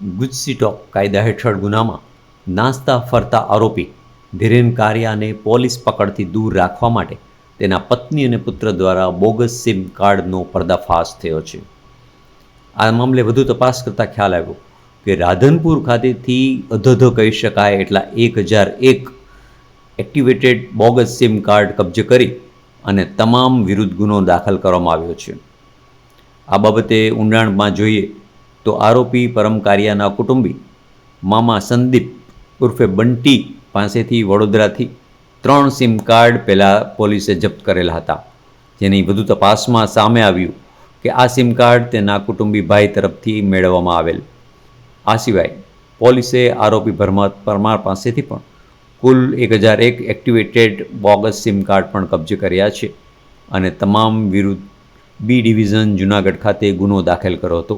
ગુજસીટોક કાયદા હેઠળ ગુનામાં નાસ્તા ફરતા આરોપી ધીરેન કારિયાને પોલીસ પકડથી દૂર રાખવા માટે તેના પત્ની અને પુત્ર દ્વારા બોગસ સિમ કાર્ડનો પર્દાફાશ થયો છે. આ મામલે વધુ તપાસ કરતાં ખ્યાલ આવ્યો કે રાધનપુર ખાતેથી અધધો કહી શકાય એટલા એક હજાર એક એક્ટિવેટેડ બોગસ સિમ કાર્ડ કબજે કરી અને તમામ વિરુદ્ધ ગુનો દાખલ કરવામાં આવ્યો છે. આ બાબતે ઊંડાણમાં જોઈએ તો આરોપી પરમ કારિયાના કુટુંબી મામા સંદીપ ઉર્ફે બંટી પાસેથી વડોદરાથી ત્રણ સિમ કાર્ડ પહેલાં પોલીસે જપ્ત કરેલા હતા. જેની વધુ તપાસમાં સામે આવ્યું કે આ સિમ કાર્ડ તેના કુટુંબી ભાઈ તરફથી મેળવવામાં આવેલ. આ સિવાય પોલીસે આરોપી ભરમત પરમાર પાસેથી પણ કુલ એક હજાર એક એક્ટિવેટેડ બોગસ સિમ કાર્ડ પણ કબજે કર્યા છે અને તમામ વિરુદ્ધ બી ડિવિઝન જુનાગઢ ખાતે ગુનો દાખલ કર્યો હતો.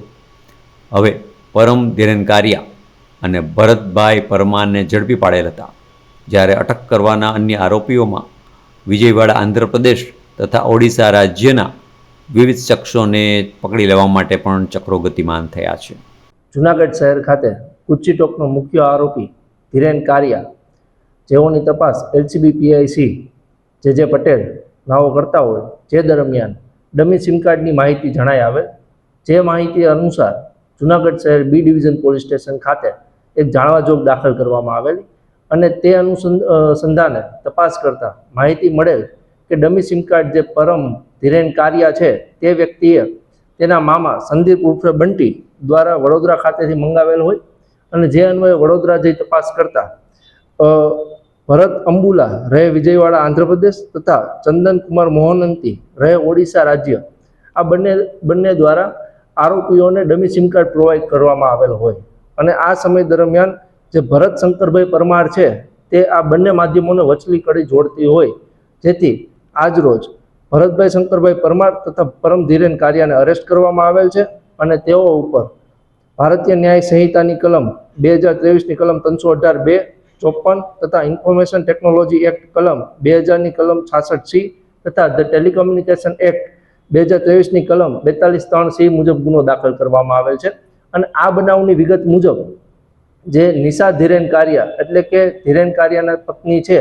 હવે પરમ ધીરેન કારિયા અને ભરતભાઈ પરમારને ઝડપી પાડેલ હતા. જ્યારે અટક કરવાના અન્ય આરોપીઓમાં વિજયવાડા આંધ્રપ્રદેશ તથા ઓડિશા રાજ્યના વિવિધ શખ્સોને પકડી લેવા માટે પણ ચક્રો ગતિમાન થયા છે. જુનાગઢ શહેર ખાતે કુચ્ચીટોકનો મુખ્ય આરોપી ધીરેન કારિયા જેઓની તપાસ એલસીબી પીઆઈસી જે જે પટેલ નાઓ કરતા હોય, જે દરમિયાન ડમી સિમ કાર્ડની માહિતી જણાય આવે જે માહિતી અનુસાર જુનાગઢ શહેર બી ડિવિઝન પોલીસ સ્ટેશન ખાતે એક જાણવા જોગ દાખલ કરવામાં આવેલી અને તે અનુસંધાને તપાસ કરતા માહિતી મળેલ કે ડમી સિમ કાર્ડ જે પરમ ધીરેન કારિયા છે તે વ્યક્તિએ તેના મામા સંદીપ ઉર્ફે બંટી દ્વારા વડોદરા ખાતેથી મંગાવેલ હોય અને જે અન્વયે વડોદરા જઈ તપાસ કરતા ભરત અંબુલા રહે વિજયવાડા, આંધ્રપ્રદેશ તથા ચંદન કુમાર મોહનંતી રહે ઓડિશા રાજ્ય. આ બંને બંને દ્વારા આરોપીઓને ડમી સિમ કાર્ડ પ્રોવાઈડ કરવામાં આવેલ હોય. અને આ સમય દરમિયાન જે ભરત શંકરભાઈ પરમાર છે, તે આ બંને માધ્યમોને વચલી કડી જોડતી હોય. જેથી આજરોજ ભરતભાઈ શંકરભાઈ પરમાર તથા પરમ ધીરેન કારિયાને અરેસ્ટ કરવામાં આવેલ છે અને તેઓ ઉપર ભારતીય ન્યાય સંહિતાની કલમ બે હજાર ત્રેવીસની કલમ ત્રણસો અઢાર બે ચોપન તથા ઇન્ફોર્મેશન ટેકનોલોજી એક્ટ કલમ બે હજારની કલમ છાસઠ સી તથા ધ ટેલિકમ્યુનિકેશન એક્ટ બે હજાર ત્રેવીસની કલમ બેતાલીસ ત્રણ સી મુજબ ગુનો દાખલ કરવામાં આવેલ છે. અને આ બનાવની વિગત મુજબ જે નિશા ધીરેન કારિયા એટલે કે ધીરેન કારિયાના પત્ની છે,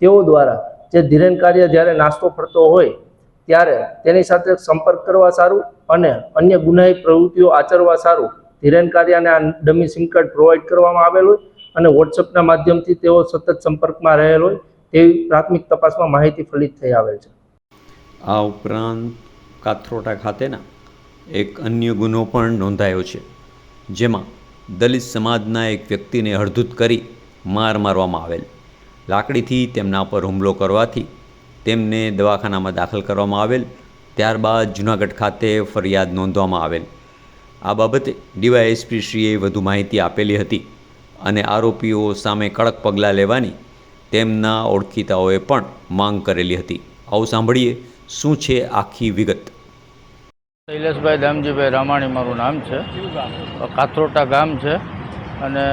તેઓ દ્વારા જે ધીરેન કારિયા જ્યારે નાસ્તો ફરતો હોય ત્યારે તેની સાથે સંપર્ક કરવા સારું અને અન્ય ગુનાહી પ્રવૃત્તિઓ આચરવા સારું ધીરેન કારિયાને આ ડમી સિમ કાર્ડ પ્રોવાઈડ કરવામાં આવેલ હોય અને વોટ્સઅપના માધ્યમથી તેઓ સતત સંપર્કમાં રહેલ હોય તેવી પ્રાથમિક તપાસમાં માહિતી ફલિત થઈ આવેલ છે. આ ઉપરાંત કાથરોટા ખાતેના એક અન્ય ગુનો પણ નોંધાયો છે, જેમાં દલિત સમાજના એક વ્યક્તિને હળધૂત કરી માર મારવામાં આવેલ. લાકડીથી તેમના પર હુમલો કરવાથી તેમને દવાખાનામાં દાખલ કરવામાં આવેલ, ત્યારબાદ જૂનાગઢ ખાતે ફરિયાદ નોંધવામાં આવેલ. આ બાબતે ડીવાયએસપીશ્રીએ વધુ માહિતી આપેલી હતી અને આરોપીઓ સામે કડક પગલાં લેવાની તેમના ઓળખીતાઓએ પણ માંગ કરેલી હતી. આવું સાંભળીએ શું છે આખી વિગત? શૈલેષભાઈ દામજીભાઈ રામાણી મારું નામ છે. કાથરોટા ગામ છે. અને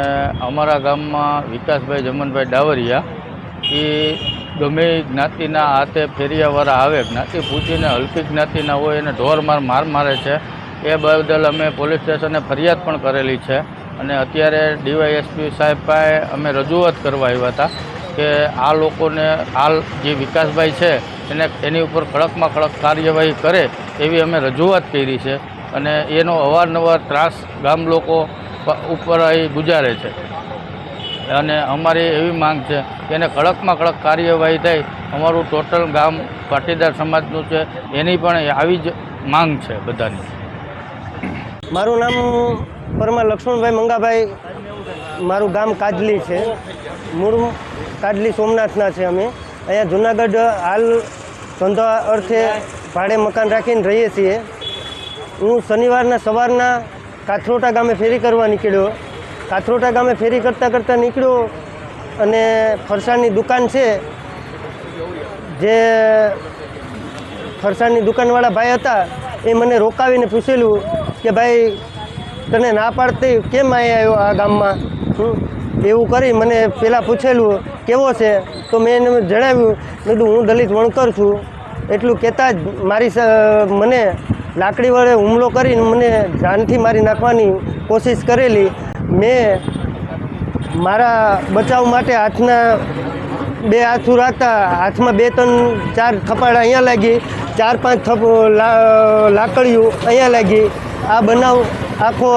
અમારા ગામમાં વિકાસભાઈ જમનભાઈ ડાવરિયા, એ ગમે જ્ઞાતિના હાથે ફેરિયાવાળા આવે, જ્ઞાતિ પૂછીને હલકી જ્ઞાતિના હોય એને ઢોર માર માર મારે છે. એ બદલ અમે પોલીસ સ્ટેશને ફરિયાદ પણ કરેલી છે. અને અત્યારે ડીવાયએસપી સાહેબ પાસે અમે રજૂઆત કરવા આવ્યા હતા. કે આ લોકોને હાલ જે વિકાસભાઈ છે, એને એની ઉપર કડકમાં કડક કાર્યવાહી કરે એવી અમે રજૂઆત કરી છે અને એનો અવારનવાર ત્રાસ ગામ લોકો ઉપર અહીં ગુજારે છે. અને અમારી એવી માંગ છે કે એને કડકમાં કડક કાર્યવાહી થાય. અમારું ટોટલ ગામ પાટીદાર સમાજનું છે, એની પણ આવી જ માંગ છે બધાની. મારું નામ પરમા લક્ષ્મણભાઈ મંગાભાઈ. મારું ગામ કાજલી છે. મૂળ કાજલી સોમનાથના છે અમે. અહીંયા જુનાગઢ હાલ ધંધા અર્થે ભાડે મકાન રાખીને રહીએ છીએ. હું શનિવારના સવારના કાથરોટા ગામે ફેરી કરવા નીકળ્યો. કાથરોટા ગામે ફેરી કરતાં કરતાં નીકળ્યો અને ફરસાણની દુકાન છે, જે ફરસાણની દુકાનવાળા ભાઈ હતા, એ મને રોકાવીને પૂછેલું કે ભાઈ, તને ના પાડતી, કેમ અહીં આવ્યો આ ગામમાં? હમ? એવું કરી મને પહેલાં પૂછેલું, કેવો છે? તો મેં એને જણાવ્યું, મેં કીધું, હું દલિત વણકર છું. એટલું કહેતા જ મારી મને લાકડી વડે હુમલો કરીને મને જાનથી મારી નાખવાની કોશિશ કરેલી. મેં મારા બચાવ માટે હાથના બે હાથું રાખતા, હાથમાં બે ત્રણ ચાર થપાડા અહીંયા લાગી, ચાર પાંચ થપ લાકડીઓ અહીંયા લાગી. આ બનાવ આખો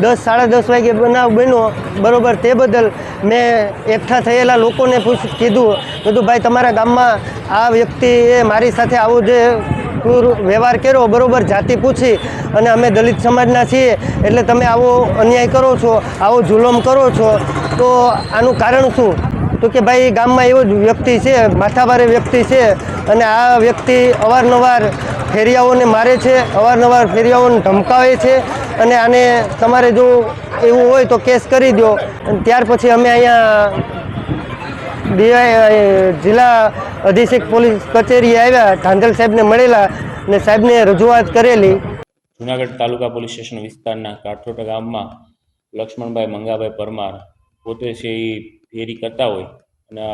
દસ, સાડા દસ વાગે બનાવ બન્યો, બરોબર, તે બદલ મેં એકઠા થયેલા લોકોને પૂછ, કીધું કીધું, ભાઈ, તમારા ગામમાં આ વ્યક્તિએ મારી સાથે આવું જે વ્યવહાર કર્યો, બરોબર, જાતિ પૂછી અને અમે દલિત સમાજના છીએ, એટલે તમે આવો અન્યાય કરો છો, આવો જુલમ કરો છો, તો આનું કારણ શું? તો કે, ભાઈ, ગામમાં એવો જ વ્યક્તિ છે, માથાભારે વ્યક્તિ છે અને આ વ્યક્તિ અવારનવાર ફેરિયાઓને મારે છે, અવારનવાર ફેરિયાઓને ધમકાવે છે અને આને તમારે જો એવું હોય તો કેસ કરી દો. ત્યાર પછી અમે અહીંયા ડીવાય જિલ્લા અધિક્ષક પોલીસ કચેરી આવ્યા, ધાંધલ સાહેબને મળેલા અને સાહેબને રજૂઆત કરેલી. જુનાગઢ તાલુકા પોલીસ સ્ટેશન વિસ્તારના કાઠોટા ગામમાં લક્ષ્મણભાઈ મંગાભાઈ પરમાર પોતે છે એ ફેરી કરતા હોય. અને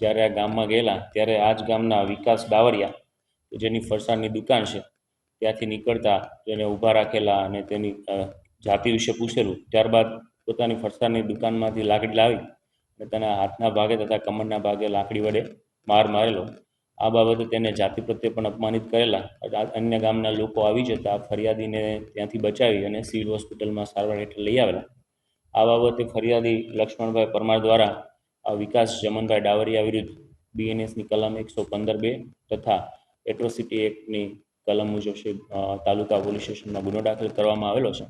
જ્યારે આ ગામમાં ગયેલા, ત્યારે આ જ ગામના વિકાસ ડાવરિયા જેની ફરસાણની દુકાન છે, ત્યાંથી નીકળતા તેને ઊભા રાખેલા અને તેની જાતિ વિશે પૂછેલું. ત્યારબાદ પોતાની ફરસાણની દુકાનમાંથી લાકડી લાવી અને તેના હાથના ભાગે તથા કમરના ભાગે લાકડી વડે માર મારેલો. આ બાબતે તેને જાતિ પ્રત્યે પણ અપમાનિત કરેલા. અન્ય ગામના લોકો આવી જતા ફરિયાદીને ત્યાંથી બચાવી અને સિવિલ હોસ્પિટલમાં સારવાર હેઠળ લઈ આવેલા. આ બાબતે ફરિયાદી લક્ષ્મણભાઈ પરમાર દ્વારા વિકાસ જમનભાઈ ડાવરિયા વિરુદ્ધ બીએનએસની કલમ એકસો પંદર બે તથા એટ્રોસિટી એક્ટની કલમ મુજબ છે તાલુકા પોલીસ સ્ટેશનમાં ગુનો દાખલ કરવામાં આવેલો છે.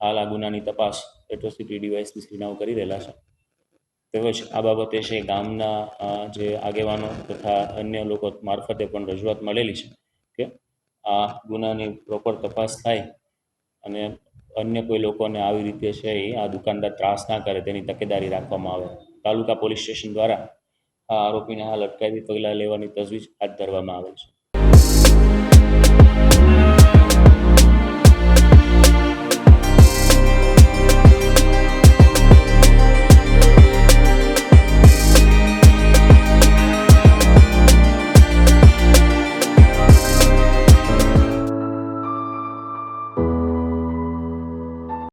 હાલ આ ગુનાની તપાસ એટ્રોસિટી ડીવાયસપી શ્રીનાઓ કરી રહેલા છે. તેમજ આ બાબતે છે, ગામના જે આગેવાનો તથા અન્ય લોકો મારફતે પણ રજૂઆત મળેલી છે કે આ ગુનાની પ્રોપર તપાસ થાય અને અન્ય કોઈ લોકોને આવી રીતે છે એ આ દુકાનદાર ત્રાસ ના કરે તેની તકેદારી રાખવામાં આવે. તાલુકા પોલીસ સ્ટેશન દ્વારા આ આરોપીને હાલ અટકાયતી પગલાં લેવાની તજવીજ હાથ ધરવામાં આવે છે.